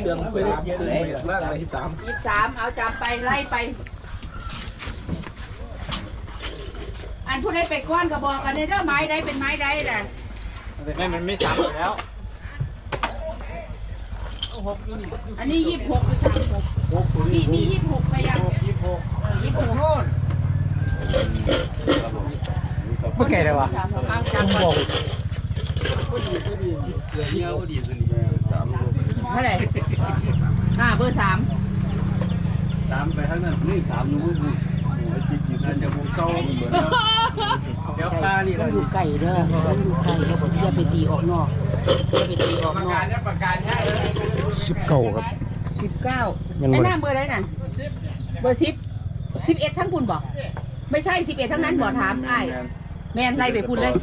เครื่องไปเย็นเลยล่างอะไรที่สามยี่สามเอาจำไปไล่ไป อันผู้ใดไปก้อนก็บอกกันในเรื่องไม้ใดเป็นไม้ใดแหละไม่มันไม่ซ้ำอยู่แล้วอันนี้ยี่สิบหกหรือสามหกมีมียี่สิบหกไปยังยี่หกเออยี่สิบหกโน่นเมื่อไงเลยวะสามหกเอาจำก่อนเกลือเงี้ยวก็ดีขึ้นสาม เท่าไหร่อ่าเบอร์สามสามไปทั้งนั้นนี่สามนู้นนี่โอ้ยจิ๊กจิ๊กนั่นจะมุกเก้าเหมือนเดี๋ยวตานี่ต้ละองดูไก่เด้อต้องดูไก่แล้วบอกอย่าไปตีออกนอกอย่าไปตีออกประนอกกาศเนี่ยประกาศใช่สิบเก้าครับ สิบเก้าแม่นบ่ ไอ้หน้าเบอร์อะไรน่ะเบอร์สิบสิบเอ็ดทั้งคุณบอกไม่ใช่สิบเอ็ดทั้งนั้นบอกถามไอ้แม่นไล่ไปพูดเลย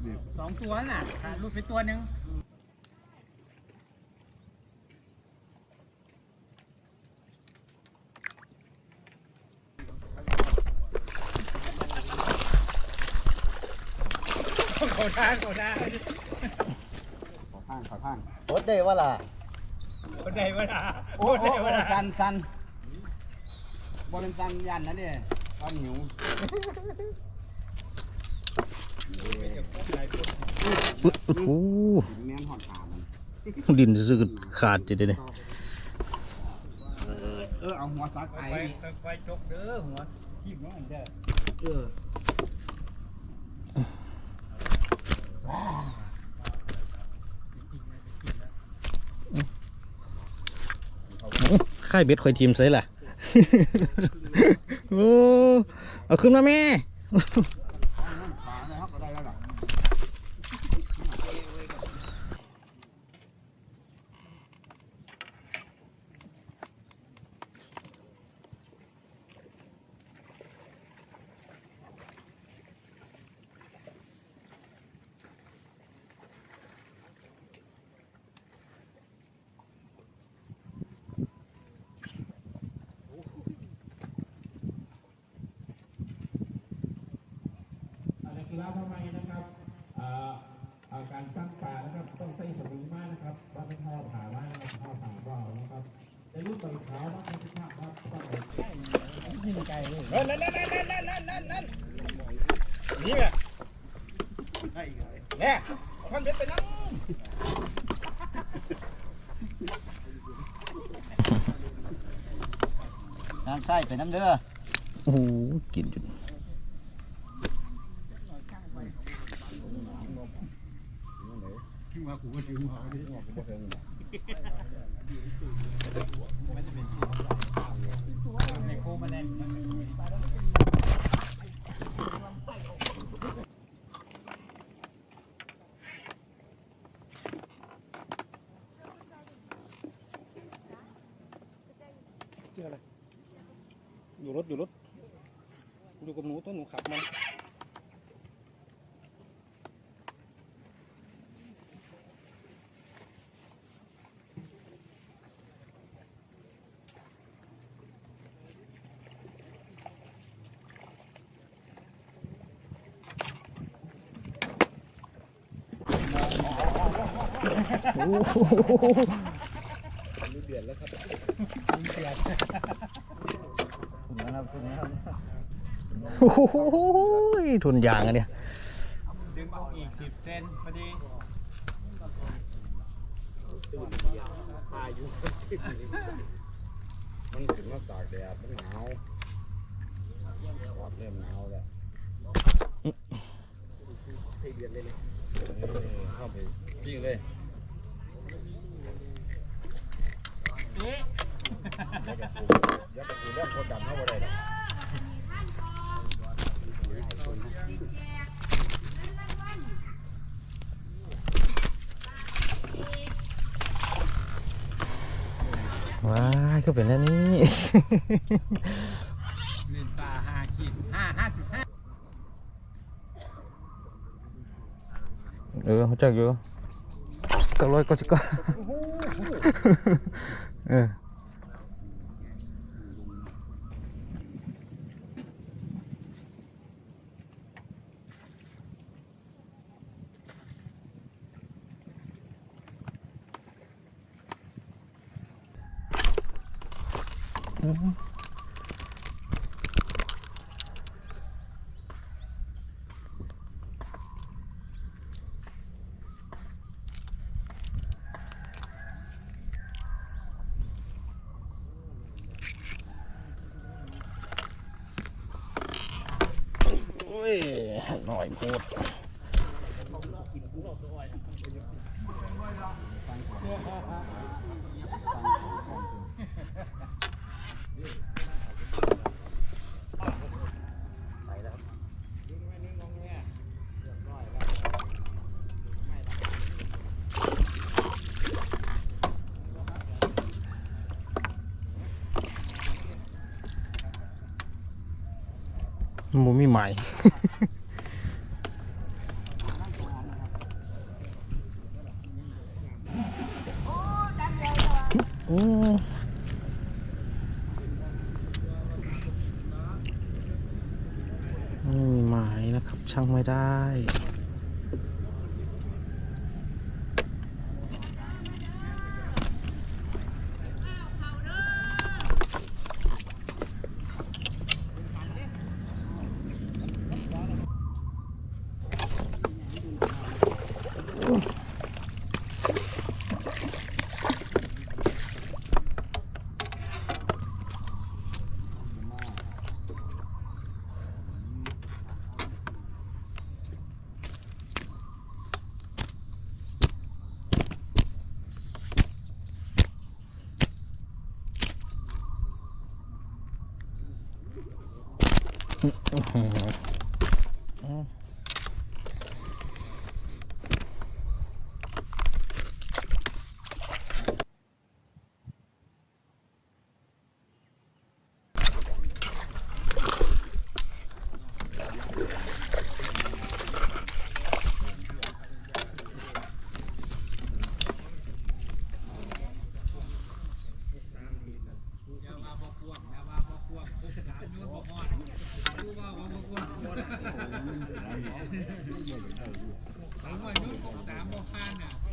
น้องเด็กสองตัวน่ะรูดไปตัวหนึ่งเขาทางเขาทางขอข้างขอข้างโคตได้ว่าล่ะคนใดวะล่ะโอ้โอ้ใดวะล่ะสันสันบอลเป็นสันยันนะเนี่ยตอนหิว ปึ๊ดโอ้โหดินซื่อขาดจะได้เนี่ยเออเอาหัวซักไอ้ไปนี่ไปจกเด้อหัวชีพน้อยเด้อเออค่ายเบ็ดคอยทีมใส่ล่ะ โอ้ เอาขึ้นมาแม่ ขาเลยครับก็ได้แล้วล่ะ อะไรกีฬาทำไมนะครับเอ่อเอ่อการตั้งป่า นะครับ ต้องใช้สมุนมากนะครับว่าเป็นท่อผ่าไว้นะครับท่อผ่าว่านะครับในรุ่นใบขาวนะครับทุกท่านครับต้องเอาใช่ยิงไกลเลยนั่นนั่นนั่นนั่นนั่นนั่นนั่นนี่ไงเนี่ยท่านเด็ดไปนั่งงานไส้ไปน้ำเด้อโอ้โหกินจุด มากูก็ถึงหอดิบ่ถึงในโคมาแรงอยู่รถอยู่รถอยู่กับหนูตัวหนูขับมัน โอ้โหทุนยางอันเนี่ยดึงออกอีกสิบเซนพอดีมันขึ้นมาตากแดดมันหนาวเริ่มหนาวแล้วใส่เดือนเลยเข้าไปจริงเลย ยัดตะปูเรื่องคนดำเข้าไปได้หรอว้ายก็เป็นอันนี้เล่นปลาห้าขีดห้าห้าสิบห้าเออเขาจักอยู่เก็ร้อยก็สิบก็ เออ ยหน่อยโคตร มันบ่มีใหม่อืมไม่มีหมายนะครับช่างไม่ได้ Oh, Ohana.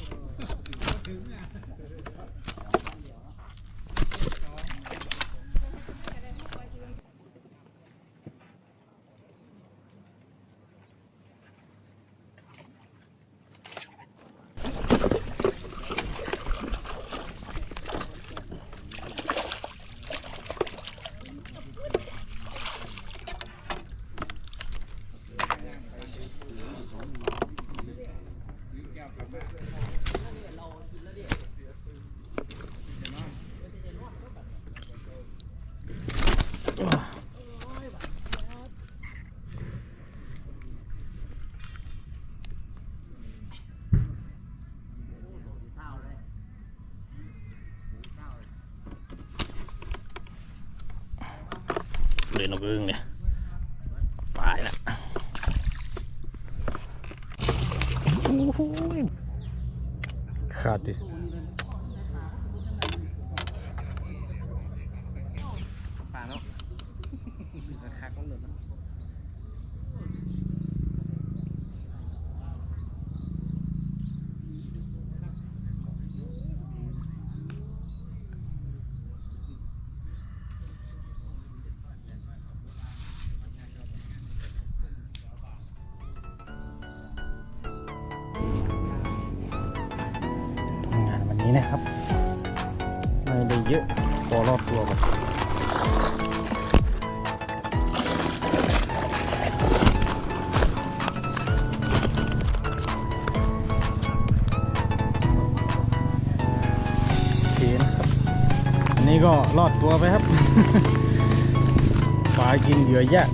เลยนกเอื้องเนี่ยตายละขาดดิ นี้นะครับ ไม่ได้เยอะพอรอดตัวก่อนโอเคนะครับอันนี้ก็รอดตัวไปครับปลากินเหยื่อแยะ